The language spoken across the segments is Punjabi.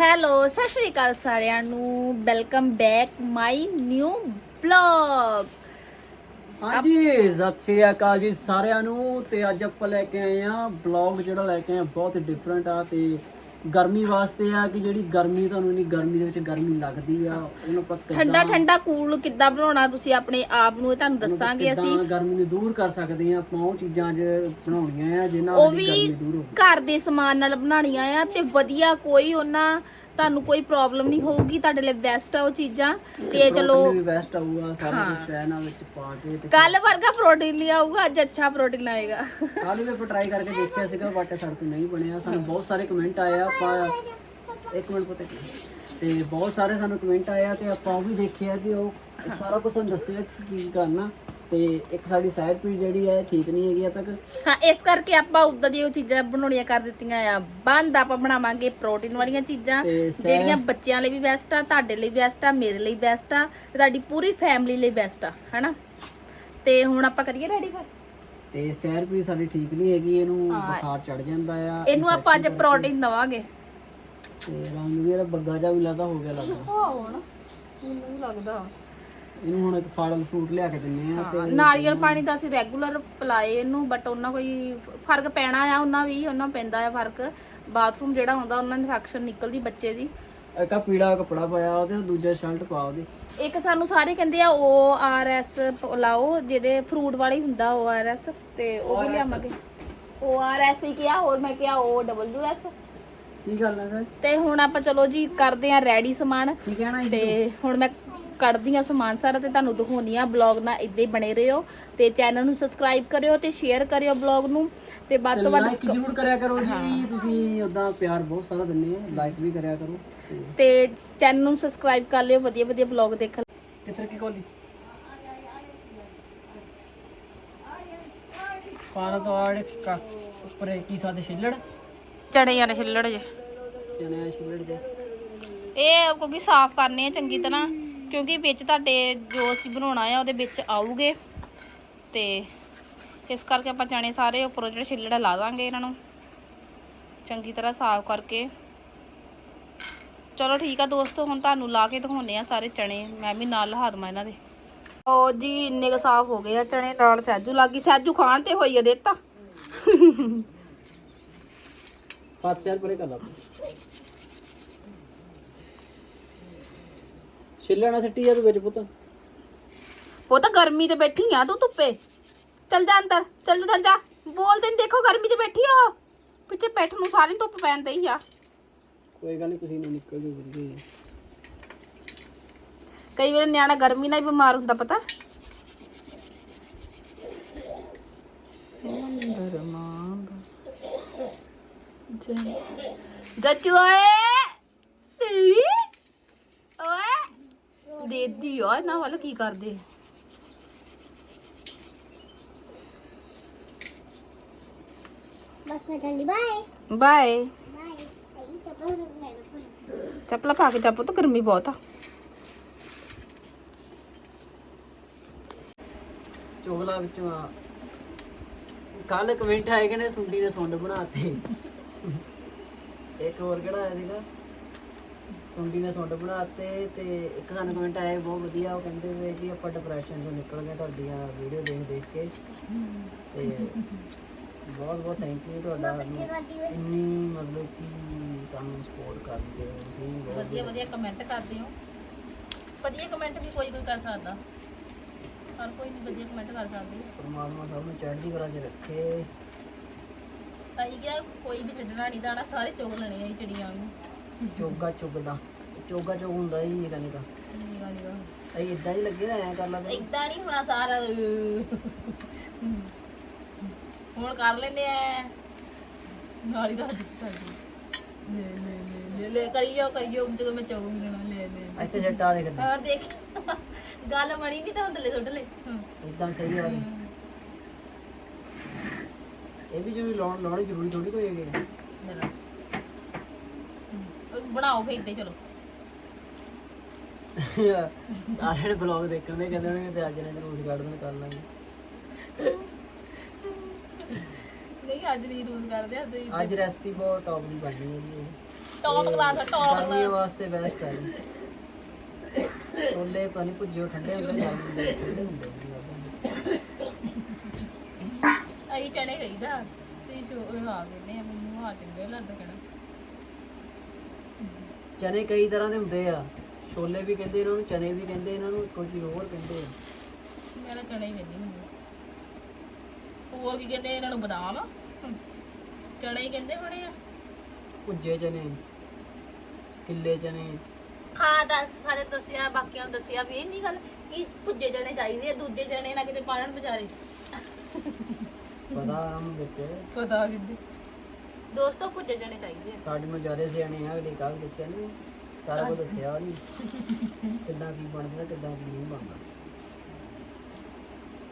ਹੈਲੋ, ਸਤਿ ਸ਼੍ਰੀ ਅਕਾਲ ਸਾਰਿਆਂ ਨੂੰ। Welcome back my new blog ਹਾਂਜੀ, ਸਤਿ ਸ਼੍ਰੀ ਅਕਾਲ ਜੀ ਸਾਰਿਆਂ ਨੂੰ। ਤੇ ਅੱਜ ਆਪਾਂ ਲੈ ਕੇ ਆਏ ਆ ਬਲੌਗ ਜਿਹੜਾ ਲੈ ਕੇ ਆਏ ਆ ਬਹੁਤ ਡਿਫਰੈਂਟ ਆ ਤੇ ਗਰਮੀ ਵਾਸਤੇ ਆ ਕਿ ਜਿਹੜੀ ਗਰਮੀ ਤੁਹਾਨੂੰ ਨਹੀਂ ਗਰਮੀ ਦੇ ਵਿੱਚ ਗਰਮੀ ਲੱਗਦੀ ਆ ਉਹਨੂੰ ਆਪਾਂ ਕਿੱਦਾਂ- ਠੰਡਾ ਠੰਡਾ ਕੂਲ ਕਿੱਦਾਂ ਬਣਾਉਣਾ ਤੁਸੀਂ ਆਪਣੇ ਆਪ ਨੂੰ ਇਹ ਤੁਹਾਨੂੰ ਉਹਨੂੰ ਆਪਾਂ ਦੱਸਾਂਗੇ ਅਸੀਂ। ਕਿੱਦਾਂ ਗਰਮੀ ਨੂੰ ਦੂਰ ਕਰ ਸਕਦੇ ਆ ਆਪਾਂ ਉਹ ਚੀਜ਼ਾਂ ਅੱਜ ਬਣਾਉਣੀਆਂ ਆ ਜਿਨ੍ਹਾਂ ਉਹ ਨਾਲ ਵੀ ਗਰਮੀ ਦੂਰ ਹੋਵੇ ਘਰ ਦੇ ਸਮਾਨ ਨਾਲ ਬਣਾਉਣੀਆਂ ਆ ਤੇ ਵਧੀਆ ਕੋਈ ਉਹਨਾਂ ਤੁਹਾਨੂੰ ਕੋਈ ਪ੍ਰੋਬਲਮ ਨਹੀਂ ਹੋਊਗੀ ਤੁਹਾਡੇ ਲਈ ਬੈਸਟ ਆ ਉਹ ਚੀਜ਼ਾਂ। ਤੇ ਚਲੋ ਵੀ ਬੈਸਟ ਆਊਗਾ ਸਾਰਾ ਕੁਝ ਇਹਨਾਂ ਵਿੱਚ ਪਾ ਕੇ ਤੇ ਕੱਲ ਵਰਗਾ ਪ੍ਰੋਟੀਨ ਲਿਆ ਆਊਗਾ ਅੱਜ ਅੱਛਾ ਪ੍ਰੋਟੀਨ ਆਏਗਾ। ਕੱਲ ਵੀ ਆਪਾਂ ਟਰਾਈ ਕਰਕੇ ਦੇਖਿਆ ਸੀਗਾ ਬਟ ਸਾਡੇ ਤੋਂ ਨਹੀਂ ਬਣਿਆ। ਸਾਨੂੰ ਬਹੁਤ ਸਾਰੇ ਕਮੈਂਟ ਆਏ ਆ ਆਪਾਂ ਇੱਕ ਮਿੰਟ ਪਤਾ ਤੇ ਬਹੁਤ ਸਾਰੇ ਸਾਨੂੰ ਕਮੈਂਟ ਆਏ ਆ ਤੇ ਆਪਾਂ ਉਹ ਵੀ ਦੇਖਿਆ ਕਿ ਉਹ ਸਾਰਾ ਕੁਝ ਸਾਨੂੰ ਦੱਸਿਆ ਕਿ ਕੀ ਕਰਨਾ। ਤੇ ਇੱਕ ਸਾਡੀ ਸਾਇਰ ਪੀ ਜਿਹੜੀ ਹੈ ਠੀਕ ਨਹੀਂ ਹੈਗੀ ਅਜੇ ਤੱਕ। ਹਾਂ ਇਸ ਕਰਕੇ ਆਪਾਂ ਉਦਾਂ ਦੀਆਂ ਉਹ ਚੀਜ਼ਾਂ ਬਣਾਉਣੀਆਂ ਕਰ ਦਿੱਤੀਆਂ ਆ। ਬੰਦ ਆਪਾਂ ਬਣਾਵਾਂਗੇ ਪ੍ਰੋਟੀਨ ਵਾਲੀਆਂ ਚੀਜ਼ਾਂ ਤੇ ਸੈ- ਜਿਹੜੀਆਂ ਬੱਚਿਆਂ ਲਈ ਵੀ ਬੈਸਟ ਆ ਤੁਹਾਡੇ ਲਈ ਬੈਸਟ ਆ ਮੇਰੇ ਲਈ ਬੈਸਟ ਆ ਤੇ ਤੁਹਾਡੀ ਪੂਰੀ ਫੈਮਿਲੀ ਲਈ ਬੈਸਟ ਆ ਹੈਨਾ? ਤੇ ਹੁਣ ਆਪਾਂ ਕਰੀਏ ਰੈਡੀ ਫਿਰ? ਤੇ ਸੈਰ ਪੀ ਸਾਡੀ ਠੀਕ ਨਹੀਂ ਹੈਗੀ ਇਹਨੂੰ ਬੁਖਾਰ ਚੜ ਜਾਂਦਾ ਆ ਇਹਨੂੰ ਆਪਾਂ ਅੱਜ ਪ੍ਰੋਟੀਨ ਦਵਾਂਗੇ। ਤੇ ਰੰਗ ਵੀ ਇਹਦਾ ਬੱਗਾ ਜਾ ਵੀ ਲੱਗਦਾ ਹੋ ਗਿਆ ਲੱਗਦਾ। ਹਾਂ ਹੁਣ ਮੈਨੂੰ ਲੱਗਦਾ। ਇਹਨੂੰ ਹੁਣ ਇੱਕ ਫਲ ਫਰੂਟ ਲਿਆ ਕੇ ਦਿੰਨੇ ਆ ਤੇ ਨਾਰੀਅਲ ਪਾਣੀ ਤਾਂ ਅਸੀਂ ਰੈਗੂਲਰ ਪਿਲਾਏ ਇਹਨੂੰ ਬਟ ਉਹਨਾਂ ਕੋਈ ਫ਼ਰਕ ਪੈਣਾ ਆ ਉਹਨਾਂ ਵੀ ਉਹਨਾਂ ਪੈਂਦਾ ਆ ਫ਼ਰਕ। ਬਾਥਰੂਮ ਜਿਹੜਾ ਹੁੰਦਾ ਉਹਨਾਂ ਇਨਫੈਕਸ਼ਨ ਨਿਕਲਦੀ ਬੱਚੇ ਦੀ। ਇੱਕ ਆਹ ਪੀਲਾ ਕੱਪੜਾ ਪਾਇਆ ਉਹਦੇ ਦੂਜਾ ਸ਼ਰਟ ਪਾ ਉਹਦੀ। ਇੱਕ ਸਾਨੂੰ ਸਾਰੇ ਕਹਿੰਦੇ ਆ ਓ ਆਰ ਐਸ ਲਾਓ ਜਿਹਦੇ ਫਰੂਟ ਵਾਲੀ ਹੁੰਦਾ ਓ ਆਰ ਐਸ ਤੇ ਉਹ ਵੀ ਲਿਆਵਾਂਗੇ। ਓ ਆਰ ਐਸ ਹੀ ਕਿਹਾ ਹੋਰ ਮੈਂ ਕਿਹਾ ਓ ਡਬਲਯੂ ਐਸ ਕੀ ਗੱਲ ਹੈ ਸਰ? ਤੇ ਹੁਣ ਆਪਾਂ ਚਲੋ ਜੀ ਕਰਦੇ ਆ ਰੈਡੀ ਸਮਾਨ। ਤੇ? ਹੁਣ ਮੈਂ ਕੱਢਦੀ ਆ ਸਮਾਨ ਸਾਰਾ ਤੇ ਤੁਹਾਨੂੰ ਦਿਖਾਉਣੀ ਆ ਬਲੌਗ ਨਾਲ ਇਦਾਂ ਹੀ ਬਣੇ ਰਹੋ ਤੇ ਚੈਨਲ ਨੂੰ ਸਬਸਕ੍ਰਾਈਬ ਕਰਿਓ ਤੇ ਸ਼ੇਅਰ ਕਰਿਓ ਬਲੌਗ ਨੂੰ ਤੇ ਵੱਧ ਤੋਂ ਵੱਧ ਲਾਈਕ ਜ਼ਰੂਰ ਕਰਿਆ ਕਰੋ ਜੀ ਤੁਸੀਂ ਉਦਾਂ ਪਿਆਰ ਬਹੁਤ ਸਾਰਾ ਦਿੰਦੇ ਆ ਲਾਈਕ ਵੀ ਕਰਿਆ ਕਰੋ ਤੇ ਚੈਨਲ ਨੂੰ ਸਬਸਕ੍ਰਾਈਬ ਕਰ ਲਿਓ ਵਧੀਆ ਵਧੀਆ ਬਲੌਗ ਦੇਖਣ। ਕਿੱਧਰ ਕੀ ਕੋਲੀ? ਪਾਰਾ ਤੋਂ ਆੜ ਕਾ ਉੱਪਰ ਕੀ ਸਾਦੇ ਛਿੱਲੜ? ਚਣੇ ਯਾਰ ਛਿੱਲੜ ਜੇ। ਚਨੇ ਛਿੱਲੜ ਦੇ ਇਹ ਕਿਉਂਕਿ ਸਾਫ਼ ਕਰਨੇ ਆ ਚੰਗੀ ਤਰ੍ਹਾਂ। ਕਿਉਂਕਿ ਵਿੱਚ ਤੁਹਾਡੇ ਜੋ ਅਸੀਂ ਬਣਾਉਣਾ ਆ, ਉਹਦੇ ਵਿੱਚ ਆਊਗੇ। ਤੇ ਇਸ ਕਰਕੇ ਆਪਾਂ ਚਣੇ ਸਾਰੇ ਉੱਪਰੋਂ ਜਿਹੜੇ ਛਿੱਲੜ ਲਾ ਦਾਂਗੇ ਇਹਨਾਂ ਨੂੰ। ਚੰਗੀ ਤਰ੍ਹਾਂ ਸਾਫ਼ ਕਰਕੇ। ਚਲੋ ਠੀਕ ਆ ਦੋਸਤੋ, ਹੁਣ ਤੁਹਾਨੂੰ ਲਾ ਕੇ ਦਿਖਾਉਣੇ ਆ ਸਾਰੇ ਚਣੇ ਮੈਂ ਵੀ ਨਾਲ ਲਹਾ ਦਵਾਂ ਇਹਨਾਂ ਦੇ। ਉਹ ਜੀ, ਇੰਨੇ ਕੁ ਸਾਫ਼ ਹੋ ਗਏ ਆ ਚਣੇ ਨਾਲ ਸੈਜੂ ਲੱਗੀ ਸੈਜੂ ਖਾਣ ਤੇ ਹੋਈ ਆ ਦੇਤਾ। ਹੱਥ ਚਾਰ ਪਰੇ ਕਰ ਲਾ। ਛਿੱਲੜ ਨਾ ਸਿੱਟੀ ਜਾ ਤੂੰ ਵਿੱਚ ਪੁੱਤ। ਉਹ ਤਾਂ ਗਰਮੀ ਤੇ ਬੈਠੀ ਆ ਤੂੰ ਧੁੱਪੇ। ਚੱਲ ਜਾ ਅੰਦਰ ਚੱਲ ਜਾ ਚੱਲ ਜਾ। ਬੋਲ ਦੇ ਦੇਖੋ ਗਰਮੀ 'ਚ ਬੈਠੀ ਆ ਉਹ। ਪਿੱਛੇ ਬੈਠ ਨੂੰ ਸਾਰੀ ਧੁੱਪ ਪੈਣ ਤੇ ਹੀ ਆ। ਕੋਈ ਗੱਲ ਨਹੀਂ ਕਿਸੇ ਨੂੰ ਨਿਕਲ ਜੂ ਵਧੀਆ ਕਈ ਵੇਲੇ ਨਿਆਣਾ ਗਰਮੀ ਨਾਲ ਹੀ ਬਿਮਾਰ ਹੁੰਦਾ ਪਤਾ। ਜੱਚੂ ਓਏ। ਈ, ਓਏ। ਦੇਦੀ ਆ ਇਹਨਾਂ ਵੱਲ ਕੀ ਕਰਦੇ? ਬਸ ਮੈਂ ਚੱਲੀ ਬਾਏ। ਬਾਏ। ਬਾਏ ਪਾ ਕੇ ਜਾ ਪੁੱਤ ਗਰਮੀ ਬਹੁਤ ਆ। ਚੋਗਲਾ ਵਿੱਚੋਂ ਆ। ਕੱਲ ਕਮੈਂਟ ਆਏ ਕਹਿੰਦੇ ਸੁੰਡੀ ਦੇ ਸੁੰਡ ਬਣਾਤੇ ਇੱਕ ਹੋਰ ਕਿਹੜਾ ਆਇਆ ਸੀਗਾ? ਸੁੰਡੀ ਨੇ ਸੁੰਡ ਬਣਾਤੇ ਤੇ ਇੱਕ ਸਾਨੂੰ ਕਮੈਂਟ ਆਇਆ ਬਹੁਤ ਵਧੀਆ ਉਹ ਕਹਿੰਦੇ ਵੇ ਕਿ ਆਪਾਂ ਡਿਪਰੈਸ਼ਨ ਤੋਂ ਨਿਕਲ ਗਏ ਤੁਹਾਡੀਆਂ ਵੀਡੀਓ ਦੇਖ ਦੇਖ ਕੇ। ਤੇ ਬਹੁਤ ਬਹੁਤ ਥੈਂਕ ਯੂ ਤੁਹਾਡਾ ਇੰਨੀ ਮਤਲਬ ਕਿ ਸਾਨੂੰ ਸਪੋਰਟ ਕਰਦੇ ਹੋ ਤੁਸੀਂ ਬਹੁਤ ਵਧੀਆ ਵਧੀਆ ਕਮੈਂਟ ਕਰਦੇ ਹੋ। ਵਧੀਆ ਕਮੈਂਟ ਵੀ ਕੋਈ ਕੋਈ ਕਰ ਸਕਦਾ। ਹਰ ਕੋਈ ਨਹੀਂ ਵਧੀਆ ਕਮੈਂਟ ਕਰ ਸਕਦੇ। ਪਰਮਾਤਮਾ ਸਭ ਨੂੰ ਚੜ੍ਹਦੀ ਕਲਾ 'ਚ ਰੱਖੇ। ਅਸੀਂ ਕਿਹਾ ਕੋਈ ਵੀ ਛੱਡਣਾ ਨਹੀਂ ਦਾਣਾ ਸਾਰੇ ਚੁਗ ਲੈਣੇ ਆ ਚਿੜੀਆਂ ਨੂੰ। ਚੋਗਾ ਚੁਗਦਾ। ਚੋਗਾ ਚੁਗ ਹੁੰਦਾ ਹੀ ਨਿਕਾ ਨਿਕਾ ਅਸੀਂ ਇਦਾਂ ਹੀ ਲੱਗੇ ਆ ਕਰ ਲਾ ਇਦਾਂ ਨਹੀਂ ਹੋਣਾ ਸਾਰਾ ਹੁਣ ਕਰ ਲੈਨੇ ਆ। ਨਾਲ ਹੀ ਸਾਡੀ ਲੈ ਲੈ ਲੈ ਲੈ ਲੈ ਕਰੀਓ ਕਰੀਓ ਜਦੋਂ ਮੈਂ ਚੁਗ ਵੀ ਲੈਣਾ ਲੈ ਲੈ ਇੱਥੇ ਜੱਟਾ ਦੇਖ ਹਾਂ ਦੇਖ। ਗੱਲ ਬਣੀ ਨਹੀਂ ਤਾਂ ਹੁਣ ਥੱਲੇ ਸੁੱਟ ਲੈ। ਹਾਂ। ਇਦਾਂ ਸਹੀ ਆ। ਗਈ ਇਹ ਵੀ ਜਿਵੇਂ ਲਾਉਣ ਲਾਉਣੀ ਜ਼ਰੂਰੀ ਥੋੜੀ ਕੋਈ ਹੈਗੀ ਮੇਰਾ ਬਣਾਓ ਫੇਰ ਇੱਦਾਂ ਚਲੋ। ਆਰੇ ਬਲੌਗ ਦੇਖਣ ਦੇ ਕਹਿੰਦੇ ਹੋਣਗੇ ਤੇ ਅੱਜ ਨੇ ਜਰੂਰ ਕੱਢ ਦੇਣ ਕਰ ਲਾਂਗੇ। ਨਹੀਂ ਅੱਜ ਨਹੀਂ ਰੂਲ ਕਰਦੇ ਅੱਜ ਅੱਜ ਰੈਸਪੀ ਬਹੁਤ ਟੌਪ ਦੀ ਬਣਨੀ ਹੈ ਜੀ। ਟੌਪ ਕਲਾਸ ਟੌਪ ਕਲਾਸ ਵਾਸਤੇ ਬੈਸਟ ਹੈ ਛੋਲੇ ਪਾਣੀ ਭੁੱਜੇ ਠੰਡੇ ਹੁੰਦੇ ਹੁੰਦੇ ਅਸੀਂ ਚਣੇ ਖਾਈਦਾ ਤੁਸੀਂ ਜੋ ਹਾਂ ਕਹਿੰਦੇ ਆ ਮੈਨੂੰ ਹਾਂ ਚੰਗੇ ਲੱਗਦਾ ਕਹਿਣਾ। ਚਨੇ ਕਈ ਤਰ੍ਹਾਂ ਦੇ ਹੁੰਦੇ ਆ। ਛੋਲੇ ਵੀ ਕਹਿੰਦੇ ਇਹਨਾਂ ਨੂੰ ਚਨੇ ਵੀ ਕਹਿੰਦੇ ਇਹਨਾਂ ਨੂੰ ਕੋਈ ਚੀਜ਼ ਹੋਰ ਕਹਿੰਦੇ ਆ। ਮੈਂ ਤਾਂ ਚਣੇ ਹੀ ਕਹਿੰਦੀ ਹੁੰਦੀ ਹੋਰ ਕੀ ਕਹਿੰਦੇ ਇਹਨਾਂ ਨੂੰ ਬਦਾਮ ਹਮ, ਚਣੇ ਹੀ ਕਹਿੰਦੇ ਹੋਣੇ ਆ। ਭੁੱਜੇ ਚਨੇ ਕਿੱਲੇ ਚਨੇ। ਖਾ ਦੱਸ ਸਾਰੇ ਦੱਸਿਆ ਬਾਕੀਆਂ ਨੂੰ ਦੱਸਿਆ ਵੀ ਇਹ ਨਹੀਂ ਗੱਲ ਕਿ ਭੁੱਜੇ ਜਣੇ ਚਾਹੀਦੇ ਆ ਦੂਜੇ ਜਣੇ ਨਾ ਕਿਤੇ ਪਾਲਣ ਵਿਚਾਰੇ। ਪਤਾ ਆਮ ਵਿੱਚ। ਪਤਾ ਕਿੱਦੇ ਦੋਸਤੋ ਭੁੱਜੇ ਜਣੇ ਚਾਹੀਦੇ ਆ। ਸਾਡੇ ਨੂੰ ਜ਼ਿਆਦਾ ਸਿਆਣੇ ਆ ਅਗਲੇ ਕਾਲ ਦੇਖਿਆ ਨਹੀਂ ਸਾਰਾ ਕੁਝ ਦੱਸਿਆ ਨਹੀਂ ਕਿੱਦਾਂ ਕੀ ਬਣਦਾ ਕਿੱਦਾਂ ਕੀ ਨਹੀਂ ਬਣਦਾ।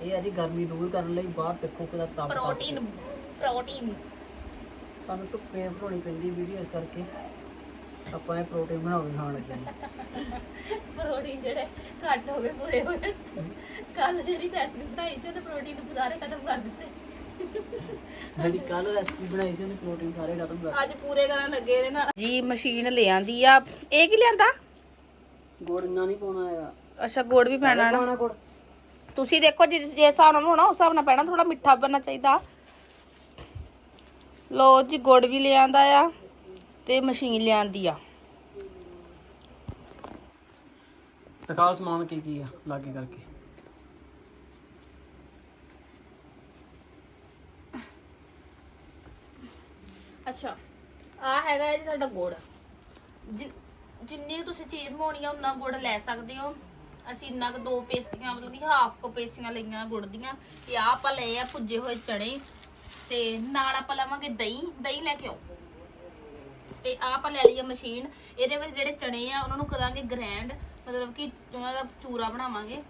ਇਹ ਆ ਜੀ ਗਰਮੀ ਦੂਰ ਕਰਨ ਲਈ ਬਾਹਰ ਦੇਖੋ ਕਿਦਾ ਤਪ ਪ੍ਰੋਟੀਨ ਪ੍ਰੋਟੀਨ। ਸਾਨੂੰ ਧੁੱਪੇ ਬਣਾਉਣੀ ਪੈਂਦੀ ਵੀਡੀਓ ਇਸ ਕਰਕੇ। ਆਪਾਂ ਇਹ ਪ੍ਰੋਟੀਨ ਬਣਾ ਕੇ ਖਾਣ ਲੱਗੇ ਹਾਂ। ਪ੍ਰੋਟੀਨ ਜਿਹੜੇ ਘੱਟ ਹੋ ਗਏ ਪੂਰੇ ਹੋਏ। ਕੱਲ ਜਿਹੜੀ ਰੈਸਿਪੀ ਬਣਾਈ ਸੀ ਉਹਦੇ ਪ੍ਰੋਟੀਨ ਸਾਰੇ ਖਤਮ ਕਰ ਦਿੱਤੇ। ਜਿਹੜੀ ਕੱਲ ਰੈਸਪੀ ਬਣਾਈ ਸੀ ਉਹਨੇ ਪ੍ਰੋਟੀਨ ਸਾਰੇ ਖਤਮ ਕਰ ਅੱਜ ਪੂਰੇ ਕਰਨ ਲੱਗੇ ਨੇ ਨਾ। ਜੀ ਮਸ਼ੀਨ ਲੈ ਆਂਦੀ ਆ। ਇਹ ਕੀ ਲਿਆਂਦਾ? ਗੁੜ ਇੰਨਾ ਨਹੀਂ ਪਾਉਣਾ ਹੈਗਾ। ਅੱਛਾ ਗੁੜ ਵੀ ਪੈਣਾ ਨਾ। ਪਾਉਣਾ ਗੁੜ? ਤੁਸੀਂ ਦੇਖੋ ਜਿਸ ਜਿਸ ਹਿਸਾਬ ਨਾਲ ਬਣਾਉਣਾ ਉਸ ਹਿਸਾਬ ਨਾਲ ਪੈਣਾ ਥੋੜਾ ਮਿੱਠਾ ਬਣਨਾ ਚਾਹੀਦਾ। ਲੋ ਜੀ ਗੁੜ ਵੀ ਲਿਆਂਦਾ ਆ ਤੇ ਮਸ਼ੀਨ ਲਿਆਂਦੀ ਆ। ਦਿਖਾਓ ਸਮਾਨ ਕੀ ਕੀ ਆ ਲਾਗੇ ਕਰਕੇ। ਅੱਛਾ ਆ ਹੈਗਾ ਜੀ ਸਾਡਾ ਗੁੜ। ਜਿ- ਜਿੰਨੀ ਕੁ ਤੁਸੀਂ ਚੀਜ਼ ਬਣਾਉਣੀ ਆ, ਉਨਾ ਗੁੜ ਲੈ ਸਕਦੇ ਹੋ। ਅਸੀਂ ਇੰਨਾ ਕੁ ਦੋ ਪੇਸੀਆਂ, ਮਤਲਬ ਕਿ ਹਾਫ ਕੋ ਪੇਸੀਆਂ ਲਈਆਂ ਗੁੜ ਦੀਆਂ। ਤੇ ਆਹ ਆਪਾਂ ਲਏ ਆ ਭੁੱਜੇ ਹੋਏ ਚਣੇ ਤੇ ਨਾਲ ਆਪਾਂ ਲਵਾਂਗੇ ਦਹੀਂ। ਦਹੀਂ ਲੈ ਕੇ ਆਓ। ਤੇ ਆਹ ਆਪਾਂ ਲੈ ਲਈ ਆ ਮਸ਼ੀਨ। ਇਹਦੇ ਵਿੱਚ ਜਿਹੜੇ ਚਣੇ ਆ, ਉਹਨਾਂ ਨੂੰ ਕਰਾਂਗੇ ਗ੍ਰੈਂਡ। ਮਤਲਬ ਕਿ ਉਹਨਾਂ ਦਾ ਚੂਰਾ ਬਣਾਵਾਂਗੇ।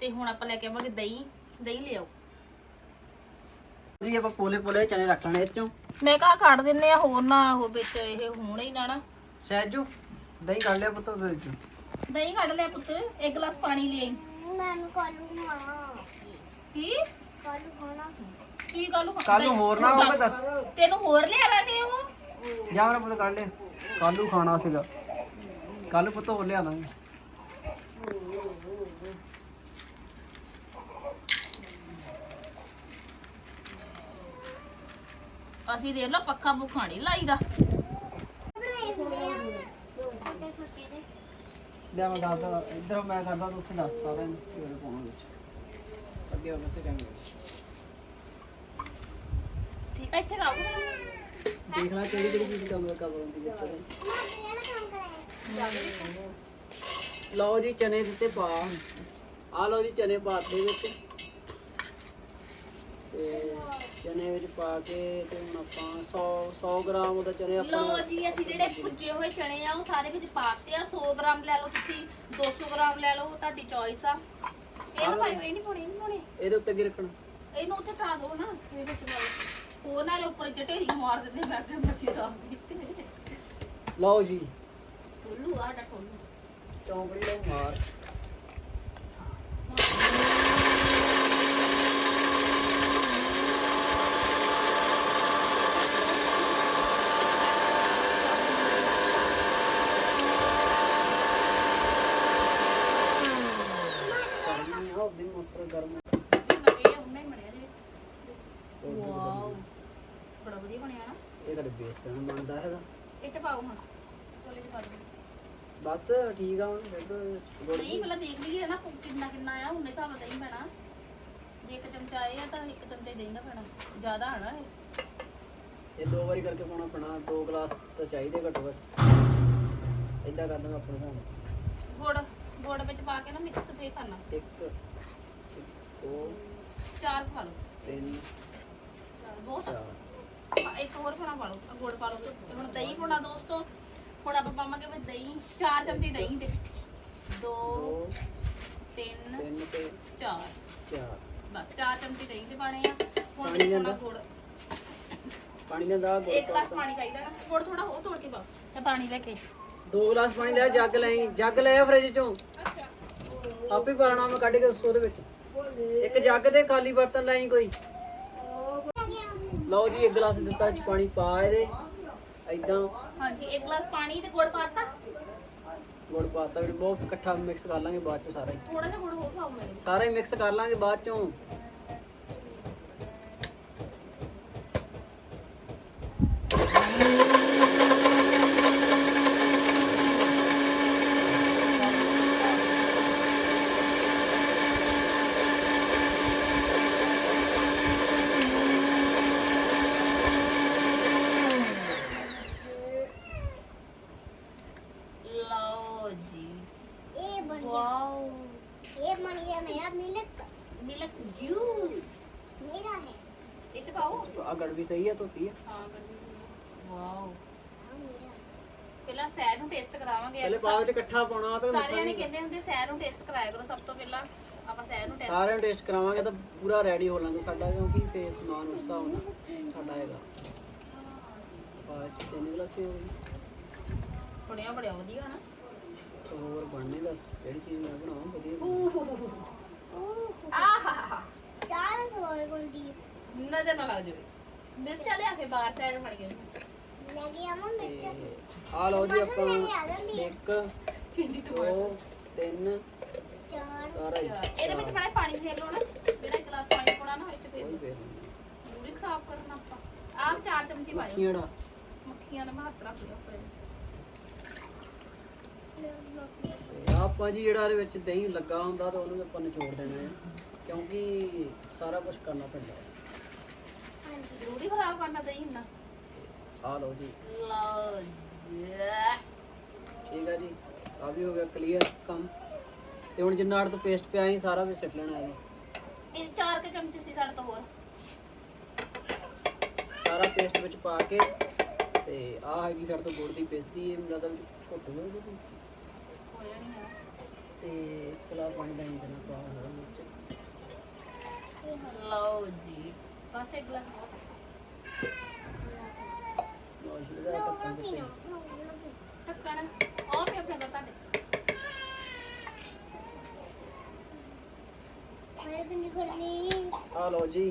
ਤੇ ਹੁਣ ਆਪਾਂ ਲੈ ਕੇ ਆਵਾਂਗੇ ਦਹੀਂ। ਦਹੀਂ ਲਿਆਓ ਜੀ ਆਪਾਂ ਪੋਲੇ ਪੋਲੇ ਚਨੇ ਰੱਖ ਲੈਣੇ ਇਹ ਚੋਂ। ਮੈਂ ਕਹਾ ਕੱਢ ਦਿੰਨੇ ਆ ਹੋਰ ਨਾ ਉਹ ਵਿੱਚ ਇਹ ਹੋਣਾ ਹੀ ਨਾ ਨਾ। ਸਹਿਜੋ ਦਹੀਂ ਕੱਢ ਲਿਆ ਪੁੱਤੋ ਦਹੀਂ ਕੱਢ ਲਿਆ ਪੁੱਤ ਇੱਕ ਗਲਾਸ ਪਾਣੀ ਲੈ ਆਈ। ਮੈਨੂੰ ਕਾਲੂ ਖਾਣਾ। ਕੀ? ਕਾਲੂ ਖਾਣਾ। ਕੀ ਗੱਲ ਹੋ- ਕੱਲ ਨੂੰ ਹੋਰ ਨਾ ਹੋਵੇ ਦੱਸ। ਤੈਨੂੰ ਹੋਰ ਲਿਆਣਾ ਨੇ ਉਹ? ਜਾ ਮੇਰਾ ਪੁੱਤ ਕੱਢ ਲਿਆ। ਕੱਲ ਨੂੰ ਖਾਣਾ ਸੀਗਾ। ਕੱਲ ਪੁੱਤ ਹੋਰ ਲਿਆ ਦਾਂਗੇ। ਅਸੀਂ ਦੇਖ ਲਓ ਪੱਖਾ ਭੁੱਖਾ ਨਹੀਂ ਲਾਈਦਾ। ਬਣਾਏ ਹੁੰਦੇ ਆ ਛੋਟੇ ਛੋਟੇ ਦੇ ਲਿਆ ਮੈਂ ਦੱਸਦਾ ਇੱਧਰ ਮੈਂ ਕਰਦਾ ਤੂੰ ਉੱਥੇ ਦੱਸ ਸਾਰਿਆਂ ਨੂੰ ਕੀ ਉਹਨੇ ਪਾਉਣਾ ਵਿੱਚ। ਅੱਗੇ ਹੋ ਕੇ ਕਰਾਂਗੇ ਠੀਕ ਹੈ ਇੱਥੇ ਖਾਓ ਦੇਖ ਲੈ ਕਿਹੜੀ ਕਿਹੜੀ ਚੀਜ਼ ਕੰਮ ਕਰ ਹੁੰਦੀ ਹੈ ਇੱਥੇ। ਮੈਂ ਇਹਦਾ ਕੰਮ ਕਰਾਇਆ ਲਓ ਜੀ ਚਨੇ ਦਿੱਤੇ ਪਾ ਆ ਲਓ ਜੀ ਚਨੇ ਪਾਤੇ ਵਿੱਚ। ਤੇ ਚਨੇ ਵਿੱਚ ਪਾ ਕੇ ਤੇ ਹੁਣ ਆਪਾਂ 100 100 ਗ੍ਰਾਮ ਉਹਦਾ ਚਨੇ ਲੋ ਆਪਾਂ ਜੀ ਅਸੀਂ ਜਿਹੜੇ ਭੁੱਜੇ ਹੋਏ ਚਣੇ ਆ ਉਹ ਸਾਰੇ ਵਿੱਚ ਪਾਤੇ ਆ। 100 ਗ੍ਰਾਮ ਲੈ ਲਓ ਤੁਸੀਂ 200 ਗ੍ਰਾਮ ਲੈ ਲਓ ਤੁਹਾਡੀ ਚੋਇਸ ਆ। ਇਹ ਨਾ ਪਾਇਓ ਇਹ ਨਹੀਂ ਪਾਉਣੇ ਇਹ ਨਹੀਂ ਪਾਉਣੇ। ਇਹਦੇ ਉੱਤੇ ਕੀ ਰੱਖਣਾ? ਇਹਨੂੰ ਉੱਥੇ ਪਾ ਦਿਓ ਨਾ ਇਹਦੇ ਵਿੱਚ ਪਾ ਦਿਓ। ਹੋਰ ਨਾਲੇ ਉੱਪਰ ਢੇਰੀ ਮਾਰ ਦਿੰਦੇ ਮੈਂ ਕਿਹਾ ਮਸੀ ਦਾ ਲਓ ਜੀ। ਟੋਲੂ ਆ ਡਾ ਟੋਲੂ ਚੌਂਕੜੀ ਲਓ ਮਾਰ ਗਰਮੀ ਆ ਉਹਦੀ ਮੋਟਰ ਗਰਮ ਇਹ ਉਹਨੇ ਹੀ ਬਣਿਆ ਜੀ ਵਾਓ ਬੜਾ ਵਧੀਆ ਬਣਿਆ ਨਾ ਇਹ ਤੁਹਾਡੇ ਬੇਸਣ ਬਣਦਾ ਹੈਗਾ ਇਹ ਚ ਪਾਓ ਹੁਣ। ਛੋਲੇ ਚ ਪਾ ਦਿਓ। ਬਸ ਠੀਕ ਆ ਹੁਣ ਫਿਰ ਗੁੜ ਨਹੀਂ ਪਹਿਲਾਂ ਦੇਖ ਲਈਏ ਨਾ ਕਿੰਨਾ ਕਿੰਨਾ ਆ ਉਹਨੇ ਹਿਸਾਬ ਨਾਲ ਦਹੀਂ ਪੈਣਾ। ਜੇ ਇੱਕ ਚਮਚਾ ਆਏ ਆ ਤਾਂ ਇੱਕ ਚਮਚਾ ਹੀ ਦਹੀਂ ਦਾ ਪੈਣਾ। ਜ਼ਿਆਦਾ ਆਣਾ ਇਹ। ਇਹ ਦੋ ਵਾਰੀ ਕਰਕੇ ਪਾਉਣਾ ਪੈਣਾ ਦੋ ਗਲਾਸ ਤਾਂ ਚਾਹੀਦੇ ਘੱਟੋ ਘੱਟ। ਇਦਾਂ ਕਰ ਦਾਂਗਾ ਆਪਣੇ ਹਿਸਾਬ ਗੁੜ ਗੁੜ ਵਿੱਚ ਪਾ ਕੇ ਨਾ ਮਿਕਸ ਫੇ ਕਰਨਾ ਨਾਲ ਇੱਕ ਦੋ ਚਾਰ ਪਾ ਲਓ। ਤਿੰਨ ਚਾਰ ਬਹੁਤ ਆ। ਚਾਰ। ਆ, ਇੱਕ ਹੋਰ ਪਾਣਾ ਪਾ ਲਓ ਆਹ ਗੁੜ ਪਾ ਲਓ ਤੇ। ਹੁਣ ਦਹੀਂ ਪਾਉਣਾ ਦੋਸਤੋ ਹੁਣ ਆਪਾਂ ਪਾਵਾਂਗੇ ਵਿੱਚ ਦਹੀਂ ਚਾਰ ਚਮਚੇ ਦਹੀਂ ਦੇ। ਦੋ ਦੋ ਤਿੰਨ ਤਿੰਨ ਤੇ ਚਾਰ। ਚਾਰ। ਬਸ ਚਾਰ ਚਮਚੇ ਦਹੀਂ ਦੇ ਪਾਣੇ ਆ। ਹੁਣ ਪਾਣੀ ਵਿੱਚ ਲੈਂਦਾ? ਪਾਉਣਾ ਗੁੜ। ਪਾਣੀ ਦਾ ਦਾ ਇੱਕ ਗਲਾਸ ਪਾਣੀ ਚਾਹੀਦਾ ਨਾ ਗੁੜ ਥੋੜਾ ਹੋਰ ਤੋੜ ਕੇ ਪਾਓ। ਤੇ ਪਾਣੀ ਲੈ ਕੇ। ਦੋ ਗਲਾਸ ਪਾਣੀ ਲੈ ਜੱਗ ਲੈ। ਜੱਗ ਲੈ ਆ ਫ੍ਰਿਜ ਚੋਂ। ਅੱਛਾ। ਆਪੇ ਪਾਣਾ ਮੈਂ ਕੱਢ ਕੇ ਉਸ ਉਹਦੇ ਵਿੱਚ। ਇੱਕ ਜੱਗ ਤੇ ਖਾਲੀ ਬਰਤਨ ਲੈ ਆਈ ਕੋਈ। ਲਓ ਜੀ ਇੱਕ ਗਲਾਸ ਦਿੱਤਾ ਚ ਪਾਣੀ ਪਾ ਇਹਦੇ। ਐਦਾਂ ਹਾਂਜੀ ਇੱਕ ਗਲਾਸ ਪਾਣੀ ਤੇ ਗੁੜ ਪਾਤਾ ਗੁੜ ਪਾਤਾ ਵੀ ਬਹੁਤ ਇਕੱਠਾ ਮਿਕਸ ਕਰ ਲਾਂਗੇ ਬਾਅਦ ਚ ਸਾਰਾ। ਹੀ ਥੋੜਾ ਜਿਹਾ ਗੁੜ ਹੋਰ ਪਾਓ ਮੇਰੇ। ਸਾਰਾ ਮਿਕਸ ਕਰ ਲਾਂਗੇ ਬਾਅਦ ਚੋਂ। ਇਹ ਚ ਪਾਓ ਆ ਗੜਵੀ ਸਹੀ ਹੈ ਧੋਤੀ ਹੈ ਹਾਂ ਵਾਓ हाँ, मेरा ਪਹਿਲਾਂ ਸੈਰ ਨੂੰ ਟੇਸਟ ਕਰਾਵਾਂਗੇ ਪਹਿਲੇ ਬਾਅਦ ਚ ਇਕੱਠਾ ਪਾਉਣਾ ਤਾਂ ਸਾਰੇ ਜਣੇ ਕਹਿੰਦੇ ਹੁੰਦੇ ਸੈਰ ਨੂੰ ਟੇਸਟ ਕਰਾਇਆ ਕਰੋ ਸਭ ਤੋਂ ਪਹਿਲਾਂ ਆਪਾਂ ਸੈਰ ਨੂੰ ਟੈਸਟ ਸਾਰਿਆਂ ਨੂੰ ਟੇਸਟ ਕਰਾਵਾਂਗੇ ਤਾਂ ਪੂਰਾ ਰੈਡੀ ਹੋ ਲਾਂਗੇ ਸਾਡਾ ਕਿਉਂਕਿ ਫੇਸ ਸਮਾਨ ਉਸ ਹਿਸਾਬ ਨਾਲ ਸਾਡਾ ਹੈਗਾ ਬਾਅਦ ਚ ਤਿੰਨ ਗਲਾਸੀ ਹੋ ਗਈ ਬਣਿਆ ਬੜਿਆ ਵਧੀਆ ਨਾ ਤਾਂ ਹੋਰ ਬਣਨੇ ਦੱਸ ਕਿਹੜੀ ਚੀਜ਼ ਮੈਂ ਬਣਾਵਾਂ ਵਧੀਆ ओह, ਆਹਾ चार और बन दी ਆ ਲਓ ਜੀ ਆਪਾਂ 1 ਕਿੰਨੀ 3 ਚਾਰ। ਇਹਦੇ ਵਿੱਚ ਬੜਾ ਪਾਣੀ ਫੇਰ ਲਓ ਜਿਹੜਾ ਗਲਾਸ ਪਾਣੀ ਪਾਉਣਾ ਨਾ ਵਿੱਚ ਫੇਰ ਪੂਰੀ ਖਰਾਬ ਕਰਨਾ ਆਪਾਂ। ਆਪ ਚਾਰ ਚਮਚੀ ਪਾਇਓ। ਮੱਖੀਆਂ ਦਾ ਮੱਖੀਆਂ ਦਾ ਮਹੱਤ ਆਪਾਂ ਜੀ ਜਿਹੜਾ ਇਹਦੇ ਵਿੱਚ ਦਹੀਂ ਲੱਗਾ ਹੁੰਦਾ ਆਪਾਂ ਨਿਚੋੜ ਦੇਣਾ ਕਿਉਂਕਿ ਸਾਰਾ ਕੁਝ ਕਰਨਾ ਪੈਂਦਾ ਜ਼ਰੂਰੀ ਖਰਾਬ ਕਰਨਾ ਦਹੀਂ ਨਾ ਆ ਲਓ ਜੀ। ਲਓ ਜੀ। ਠੀਕ ਹੈ ਜੀ। ਆ ਵੀ ਹੋ ਗਿਆ ਕਲੀਅਰ ਕੰਮ। ਤੇ ਹੁਣ ਜਿੰਨਾ ਆੜ ਤੋਂ ਪੇਸਟ ਪਿਆ ਸੀ ਸਾਰਾ ਵੀ ਸਿੱਟ ਲੈਣਾ ਇਹਦੇ ਇਹ ਚਾਰ ਕੇ ਚਮਚੇ ਸੀ ਸਾਡੇ ਤੋਂ ਹੋਰ। ਸਾਰਾ ਪੇਸਟ ਵਿੱਚ ਪਾ ਕੇ ਤੇ ਆ ਹੈਗੀ ਸਾਡੇ ਤੋਂ ਗੁੜ ਦੀ ਪੇਸੀ ਇਹ ਮੇਰਾ ਤਾਂ ਘੁੱਟ ਹੋ ਗਈ ਹੋ ਜਾਣੀ ਆ। ਤੇ ਕਲਾ ਪਾਣੀ ਦਾ ਦੇਣਾ ਪਾ ਹੋਣਾ ਵਿੱਚ। ਲਓ ਜੀ। বাস এক গ্লাস ఓకే ఫ్రెండ్ తండి ਆ ਲਓ ਜੀ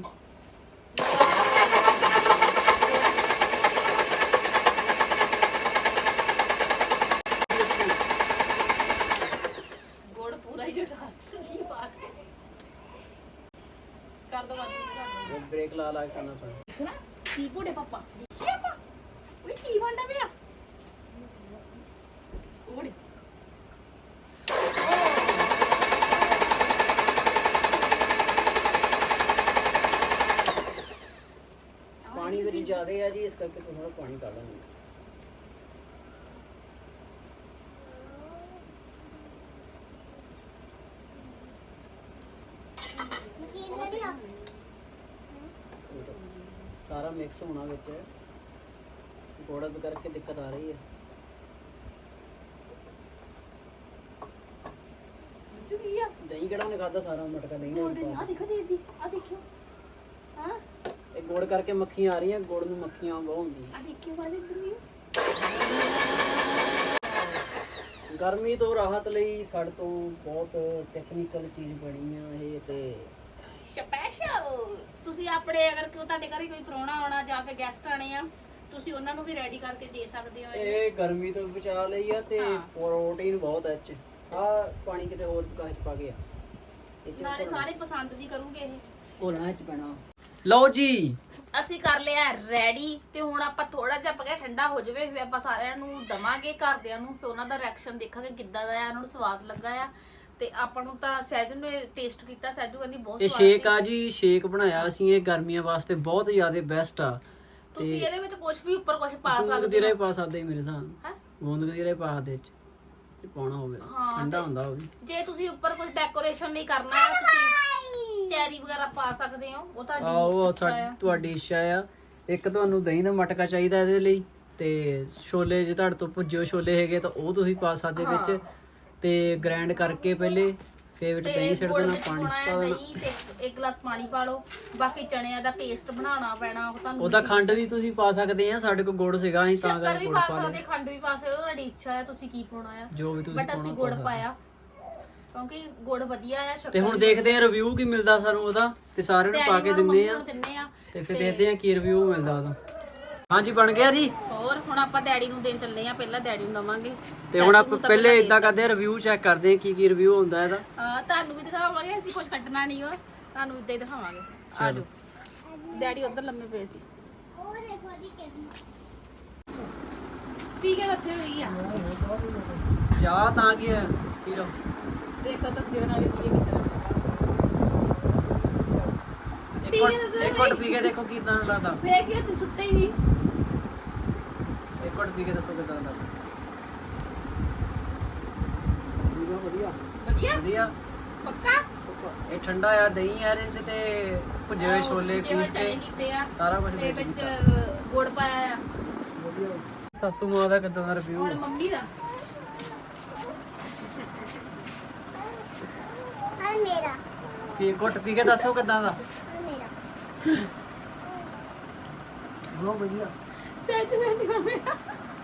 ਬ੍ਰੇਕ ਲਾ ਲਾ ਕੇ ਕਰਨਾ ਪੈਣਾ। ਦੇਖਣਾ ਕੀ ਕੋਡੇ ਪਾਪਾ। ਓਏ ਕੀ ਵੰਡਾ ਪਿਆ? ਓੜੇ। ਪਾਣੀ ਵਿੱਚ ਜ਼ਿਆਦਾ ਹੈ ਜੀ ਇਸ ਕਰਕੇ ਥੋੜਾ ਪਾਣੀ ਕੱਢ ਮਿਕਸ ਹੋਣਾ ਵਿੱਚ। ਗੋੜਾ ਵੀ ਕਰਕੇ ਦਿੱਕਤ ਆ ਰਹੀ ਹੈ। ਚੁਕੀ ਆ? ਦਹੀਂ ਕਿਹੜਾ ਉਹਨੇ ਖਾਦਾ ਸਾਰਾ ਮਟਕਾ ਦਹੀਂ ਦੇ ਆ ਦੇਖੋ ਆ ਦੇਖਿਓ। ਹਾਂ? ਇਹ ਗੁੜ ਕਰਕੇ ਮੱਖੀਆਂ ਆ ਰਹੀਆਂ ਗੁੜ ਨੂੰ ਮੱਖੀਆਂ ਬਹੁਤ ਹੁੰਦੀਆਂ ਆ ਦੇਖਿਓ ਵਾਲੇ ਗਰਮੀ ਤੋਂ ਰਾਹਤ ਲਈ ਸਾਡੇ ਤੋਂ ਬਹੁਤ ਟੈਕਨੀਕਲ ਚੀਜ਼ ਬਣੀ ਆ ਇਹ ਤੇ ਸਪੈਸ਼ਲ ਤੁਸੀਂ ਆਪਣੇ ਅਗਰ ਕੋਈ ਤੁਹਾਡੇ ਘਰੇ ਕੋਈ ਪ੍ਰਾਹੁਣਾ ਆਉਣਾ ਜਾਂ ਫਿਰ ਗੈਸਟ ਆਣੇ ਆ ਤੁਸੀਂ ਉਹਨਾਂ ਨੂੰ ਵੀ ਰੈਡੀ ਕਰਕੇ ਦੇ ਸਕਦੇ ਹੋ ਇਹ। ਇਹ ਗਰਮੀ ਤੋਂ ਬਚਾ ਲਈ ਆ ਤੇ ਹਾਂ। ਪ੍ਰੋਟੀਨ ਬਹੁਤ ਹੈ ਇਹ ਚ। ਆ ਪਾਣੀ ਕਿਤੇ ਹੋਰ ਕਾਹ ਚ ਪਾ ਗਿਆ ਨਾਲੇ ਸਾਰੇ ਪਸੰਦ ਵੀ ਕਰੂਗੇ ਇਹ। ਘੋਲਣਾ ਚ ਪੈਣਾ। ਲਓ ਜੀ। ਅਸੀਂ ਕਰ ਲਿਆ ਰੈਡੀ ਤੇ ਹੁਣ ਆਪਾਂ ਥੋੜਾ ਜਿਹਾ ਪਕਿਆ ਠੰਡਾ ਹੋ ਜਾਵੇ ਫਿਰ ਆਪਾਂ ਸਾਰਿਆਂ ਨੂੰ ਦਵਾਂਗੇ ਘਰਦਿਆਂ ਨੂੰ ਫਿਰ ਉਹਨਾਂ ਦਾ ਰਿਐਕਸ਼ਨ ਦੇਖਾਂਗੇ ਕਿੱਦਾਂ ਦਾ ਆ ਉਹਨਾਂ ਨੂੰ ਸਵਾਦ ਲੱਗਾ ਆ। ਤੇ ਆਪਾਂ ਨੂੰ ਤਾਂ ਸਹਿਜੂ ਨੇ ਟੇਸਟ ਕੀਤਾ ਸਹਿਜੂ ਕਹਿੰਦੀ ਬਹੁਤ ਇਹ ਸਵਾਦ ਸ਼ੇਕ ਆ ਜੀ ਸ਼ੇਕ ਬਣਾਇਆ ਅਸੀਂ ਇਹ ਗਰਮੀਆਂ ਵਾਸਤੇ ਬਹੁਤ ਜ਼ਿਆਦਾ ਬੈਸਟ ਆ। ਤੁਸੀਂ ਇਹਦੇ ਵਿੱਚ ਕੁਝ ਵੀ ਉੱਪਰ ਕੁਝ ਪਾ ਗੂੰਦ ਸਕਦੇ ਕਤੀਰਾ ਹੋ ਪਾ ਸਕਦੇ ਮੇਰੇ ਹਿਸਾਬ ਹੈ? ਗੂੰਦ ਕਤੀਰਾ ਹੀ ਪਾ ਇਹ ਚ ਜੇ ਪਾਉਣਾ ਹੋਵੇ ਹਾਂ, ਠੰਡਾ ਹੁੰਦਾ ਉਹ ਵੀ। ਜੇ ਤੁਸੀਂ ਉੱਪਰ ਕੁਝ ਡੈਕੋਰੇਸ਼ਨ ਲਈ ਕਰਨਾ ਹੈ ਤੁਸੀਂ ਚੈਰੀ ਵਗੈਰਾ ਪਾ ਸਕਦੇ ਹੋ। ਉਹ ਤੁਹਾਡੀ ਆਓ ਇੱਛਾ ਆ। ਤੁਹਾਡੀ ਇੱਛਾ ਆ। ਇੱਕ ਤੁਹਾਨੂੰ ਦਹੀਂ ਦਾ ਮਟਕਾ ਚਾਹੀਦਾ ਇਹਦੇ ਲਈ। ਤੇ ਛੋਲੇ ਜੇ ਤੁਹਾਡੇ ਤੋਂ ਭੁੱਜੇ ਹੋਏ ਛੋਲੇ ਹੈਗੇ ਤਾਂ ਉਹ ਤੁਸੀਂ ਪਾ ਸਕਦੇ ਵਿੱਚ। ਤੇ ਗ੍ਰਾਈਂਡ ਕਰਕੇ ਪਹਿਲੇ ਤੇ ਦਹੀਂ ਛੱਡ ਦੇਣਾ ਪਾਣੀ ਪਾ ਦੇਣਾ। ਦਹੀਂ ਤੇ ਇੱਕ- ਇੱਕ ਗਲਾਸ ਪਾਣੀ ਪਾ ਲਓ। ਬਾਕੀ ਚਣਿਆਂ ਦਾ ਪੇਸਟ ਬਣਾਉਣਾ ਪੈਣਾ ਉਹ ਤੁਹਾਨੂੰ ਉਹਦਾ ਖੰਡ ਵੀ ਤੁਸੀਂ ਪਾ ਸਕਦੇ ਆ ਸਾਡੇ ਕੋਲ ਗੁੜ ਸੀਗਾ ਅਸੀਂ ਤਾਂ ਸ਼ੱਕਰ ਕਰਕੇ ਵੀ ਗੁੜ ਪਾ ਪਾ ਸਕਦੇ ਲਿਆ। ਖੰਡ ਵੀ ਪਾ ਸਕਦੇ ਹੋ ਤੁਹਾਡੀ ਇੱਛਾ ਹੈ ਤੁਸੀਂ ਕੀ ਪਾਉਣਾ ਆ। ਜੋ ਵੀ ਤੁਸੀਂ ਬਟ ਅਸੀਂ ਪਾਉਣਾ ਗੁੜ ਪਾ ਸਕਦੇ। ਪਾਇਆ ਕਿਉਂਕਿ ਗੁੜ ਵਧੀਆ ਆ ਸ਼ੱਕਰ ਤੇ ਹੁਣ ਦੇਖਦੇ ਆ ਰਿਵਿਊ ਕੀ ਮਿਲਦਾ ਸਾਨੂੰ ਉਹਦਾ ਤੇ ਸਾਰਿਆਂ ਨੂੰ ਪਾ ਕੇ ਦਿੰਨੇ ਆ। ਤੇ ਫਿਰ ਦੇਖਦੇ ਆ ਕੀ ਰਿਵਿਊ ਮਿਲਦਾ ਉਹਦਾ। ਹਾਂਜੀ ਬਣ ਗਿਆ ਜੀ। ਹੋਰ ਹੁਣ ਆਪਾਂ ਡੈਡੀ ਨੂੰ ਦੇਣ ਚੱਲੇ ਆ ਪਹਿਲਾਂ ਡੈਡੀ ਨੂੰ ਦਵਾਂਗੇ। ਤੇ ਹੁਣ ਆਪਾਂ ਪਹਿਲੇ ਇਦਾਂ ਕਰਦੇ ਰਿਵਿਊ ਚੈੱਕ ਕਰਦੇ ਹਾਂ ਕੀ ਕੀ ਰਿਵਿਊ ਹੁੰਦਾ ਇਹਦਾ। ਹਾਂ ਤੁਹਾਨੂੰ ਵੀ ਦਿਖਾਵਾਂਗੇ ਅਸੀਂ ਕੁਝ ਕੱਟਣਾ ਨਹੀਂ ਓ ਤੁਹਾਨੂੰ ਇਦਾਂ ਹੀ ਦਿਖਾਵਾਂਗੇ। ਆ ਜਾਓ। ਡੈਡੀ ਉਧਰ ਲੰਮੇ ਪਏ ਸੀ। ਉਹ ਦੇਖੋ ਦੀ ਕਿੰਨੀ ਪੀ ਕੇ ਦੱਸਿਓ ਕੀ ਆ। ਚਾਹ ਤਾਂ ਕੀ ਹੈ ਪੀ ਲਓ। ਦੇਖੋ ਦੱਸਿਓ ਨਾਲੇ ਪੀ ਕੇ ਕਿੱਦਾਂ ਇੱਕ ਘੁੱਟ ਪੀ ਕੇ ਦੇਖੋ ਕਿਦਾਂ ਲੱਗਦਾ। ਫੇਰ ਕੀ ਤੂੰ ਸੁੱਤੇ ਹੀ ਸੀ ਘੁੱਟ ਪੀ ਕੇ ਦੱਸੋ ਕਿਦਾਂ ਲੱਗਦਾ ਵਧੀਆ ਵਧੀਆ। ਵਧੀਆ? ਪੱਕਾ? ਇਹ ਠੰਡਾ ਆ ਦਹੀਂ ਆ ਇਹਦੇ 'ਚ ਤੇ ਭੁੱਜੇ ਹੋਏ ਛੋਲੇ ਪੀਸ ਕੇ ਸਾਰਾ ਕੁਝ ਤੇ ਵਿੱਚ ਵਿੱਚ ਗੁੜ ਪਾਇਆ ਆ। ਸਾਸੂ ਮਾਂ ਦਾ ਕਿਦਾਂ ਦਾ ਰਿਵਿਊ ਹੁਣ ਮੰਮੀ ਦਾ। ਮੇਰਾ। ਪੀ ਘੁੱਟ ਪੀ ਕੇ ਦੱਸੋ ਕਿਦਾਂ ਦਾ? ਮੇਰਾ। ਬਹੁਤ ਵਧੀਆ। ਸੱਚ ਹੁਣ ਮੇਰਾ।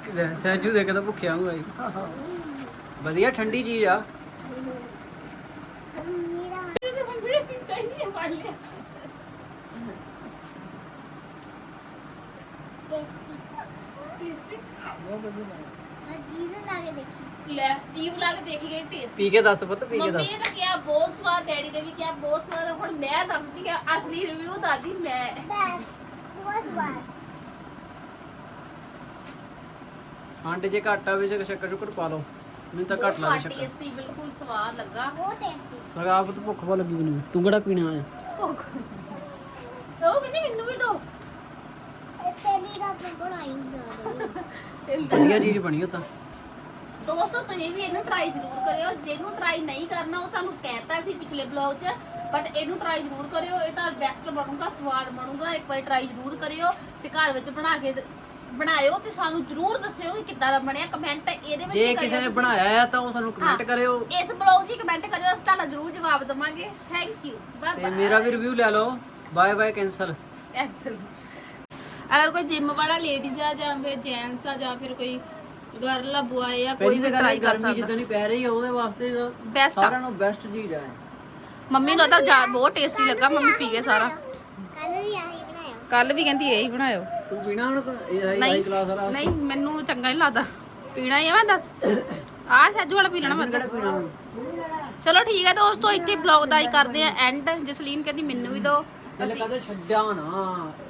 ਸਹਿਜੂ ਦੇ ਕੇ ਤਾਂ ਭੁੱਖਿਆ ਹੂੰ ਆਈ ਵਧੀਆ ਠੰਡੀ ਚੀਜ਼ ਆ। ਲੈ ਜੀਵ ਲਾ ਕੇ ਦੇਖੀ ਗਈ ਟੇਸਟ ਪੀ ਕੇ ਦੱਸ ਪੁੱਤ ਪੀ ਕੇ ਮੰਮੀ ਦੱਸ। ਨੇ ਤਾਂ ਕਿਹਾ ਬਹੁਤ ਸਵਾਦ ਡੈਡੀ ਨੇ ਵੀ ਕਿਹਾ ਬਹੁਤ ਸਵਾਦ। ਹੁਣ ਮੈਂ ਦੱਸਦੀ ਆ ਅਸਲੀ ਰਿਵਿਊ ਦੱਸਦੀ ਮੈਂ। ਬਸ ਬਹੁਤ ਸਵਾਦ। ਆਂਡੇ ਜੇ ਘੱਟ ਆਵੇ ਜੇ ਸ਼ੱਕਰ ਸ਼ੁਕਰ ਪਾ ਲਓ। ਮੈਨੂੰ ਤਾਂ ਘੱਟ ਲੱਗੇ ਸ਼ੱਕਰ। ਟੇਸਟੀ ਬਿਲਕੁਲ ਸਵਾਦ ਲੱਗਾ। ਬਹੁਤ ਟੇਸਟੀ ਸਗਾ ਆਪ ਤਾਂ ਭੁੱਖ ਬਹੁਤ ਲੱਗੀ ਮੈਨੂੰ। ਤੂੰ ਕਿਹੜਾ ਪੀਣਾ ਆ? ਭੁੱਖ। ਉਹ ਕਹਿੰਦੀ ਮੈਨੂੰ ਵੀ ਦੋ। ਪਹਿਲੀ ਰਾਤ ਨੂੰ ਬਣਾਈ ਜ਼ਿਆਦਾ। ਵਧੀਆ ਚੀਜ਼ ਬਣੀ ਉਹ ਤਾਂ। ਦੋਸਤੋ ਤੁਸੀਂ ਵੀ ਇਹਨੂੰ ਟਰਾਈ ਜ਼ਰੂਰ ਕਰਿਓ। ਜਿਹਨੂੰ ਟਰਾਈ ਨਹੀਂ ਕਰਨਾ ਉਹ ਤੁਹਾਨੂੰ ਕਹਿਤਾ ਸੀ ਪਿਛਲੇ ਬਲੌਗ 'ਚ। ਬਟ ਇਹਨੂੰ ਟਰਾਈ ਜ਼ਰੂਰ ਕਰਿਓ। ਇਹ ਤਾਂ ਬੈਸਟ ਬਣੂਗਾ ਸਵਾਦ ਬਣੂਗਾ। ਇੱਕ ਵਾਰੀ ਟਰਾਈ ਜ਼ਰੂਰ ਕਰਿਓ ਤੇ ਘਰ ਵਿੱਚ ਬਣਾ ਕੇ ਦ- ਬਣਾਇਓ ਤੇ ਸਾਨੂੰ ਜ਼ਰੂਰ ਦੱਸਿਓ ਕਿ ਕਿੱਦਾਂ ਦਾ ਬਣਿਆ ਕਮੈਂਟ ਇਹਦੇ ਵਿੱਚ ਜੇ ਕਿਸੇ ਨੇ ਤੁਸੀਂ। ਬਣਾਇਆ ਆ ਤਾਂ ਉਹ ਸਾਨੂੰ ਕਮੈਂਟ ਹਾਂ। ਕਰਿਓ। ਇਸ ਬਲੌਗ 'ਚ ਕਮੈਂਟ ਕਰਿਓ ਅਸੀਂ ਤੁਹਾਡਾ ਜ਼ਰੂਰ ਜਵਾਬ ਦਵਾਂਗੇ। ਥੈਂਕ ਯੂ ਬਾਏ ਤੇ ਮੇਰਾ ਵੀ ਰਿਵਿਊ ਲੈ ਲਓ। ਬਾਏ ਬਾਏ ਕੈਂਸਲ ਕੈਂਸਲ ਅਗਰ ਕੋਈ ਜਿਮ ਵਾਲਾ ਲੇਡੀਜ਼ ਆ ਜਾਂ ਫਿਰ ਜੈਂਟਸ ਆ ਜਾਂ ਫਿਰ ਕੋਈ ਗਰਲ ਆ ਬੁਆਏ ਆ ਕੋਈ ਪਹਿਲੀ ਵੀ ਤਾਂ ਟਰਾਈ ਕਰ ਗਰਮੀ ਸਕਦਾ। ਜਿੱਦਾਂ ਦੀ ਪੈ ਰਹੀ ਆ ਉਹਦੇ ਵਾਸਤੇ ਤਾਂ ਬੈਸਟ ਆ। ਸਾਰਿਆਂ ਨੂੰ ਬੈਸਟ ਚੀਜ਼ ਆ ਮੰਮੀ ਨੂੰ ਤਾਂ ਜਾ- ਬਹੁਤ ਟੇਸਟੀ ਲੱਗਾ ਮੰਮੀ ਪੀ ਗਏ ਸਾਰਾ। ਕੱਲ ਵੀ ਆਹੀ ਬਣਾਇਆ ਕੱਲ ਵੀ ਕਹਿੰਦੀ ਇਹੀ ਬਣਾਇਓ। ਤੂੰ ਪੀਣਾ ਹੁਣ ਤਾਂ? ਇਹ ਹਾਈ ਨਹੀਂ ਕਲਾਸ ਵਾਲਾ? ਨਹੀਂ ਮੈਨੂੰ ਚੰਗਾ ਨਹੀਂ ਲੱਗਦਾ। ਪੀਣਾ ਹੀ ਆ ਮੈਂ ਦੱਸ। ਆਹ ਸੱਜੂ ਵਾਲਾ ਪੀ ਲੈਣਾ ਮੈਂ ਤਾਂ। ਕਿਹੜਾ ਪੀਣਾ ਹੁਣ? ਚਲੋ ਠੀਕ ਹੈ ਦੋਸਤੋ ਇੱਥੇ ਬਲੌਗ ਦਾ ਹੀ ਕਰਦੇ ਆ ਐਂਡ ਜਸਲੀਨ ਕਹਿੰਦੀ ਮੈਨੂੰ ਵੀ ਦਿਓ ਪਹਿਲੇ ਕਦੇ ਛੱਡਿਆ ਨਾ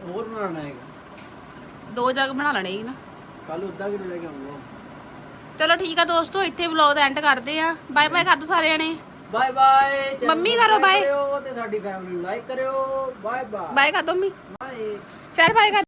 ਹੋਰ ਬਣਾਉਣਾ ਹੈਗਾ। ਦੋ ਜਗ ਬਣਾ ਲੈਣੇ ਸੀ ਨਾ। ਕੱਲ ਉਦਾਂ ਕਿ ਲੈ ਕੇ ਆਉਂਗਾ। ਚਲੋ ਠੀਕ ਆ ਦੋਸਤੋ ਇੱਥੇ ਬਲੌਗ ਦਾ ਐਂਡ ਕਰਦੇ ਆ। ਬਾਏ ਬਾਏ ਕਰ ਦੋ ਸਾਰੇ ਜਣੇ ਬਾਏ ਬਾਏ ਮੰਮੀ ਕਰੋ bye। ਤੇ ਸਾਡੀ ਫੈਮਿਲੀ ਨੂੰ ਲਾਈਕ ਕਰਿਓ। ਬਾਏ ਬਾਏ ਬਾਏ ਕਰ ਦੋ ਮੰਮੀ। ਬਾਏ ਸਰ ਬਾਏ ਕਰ।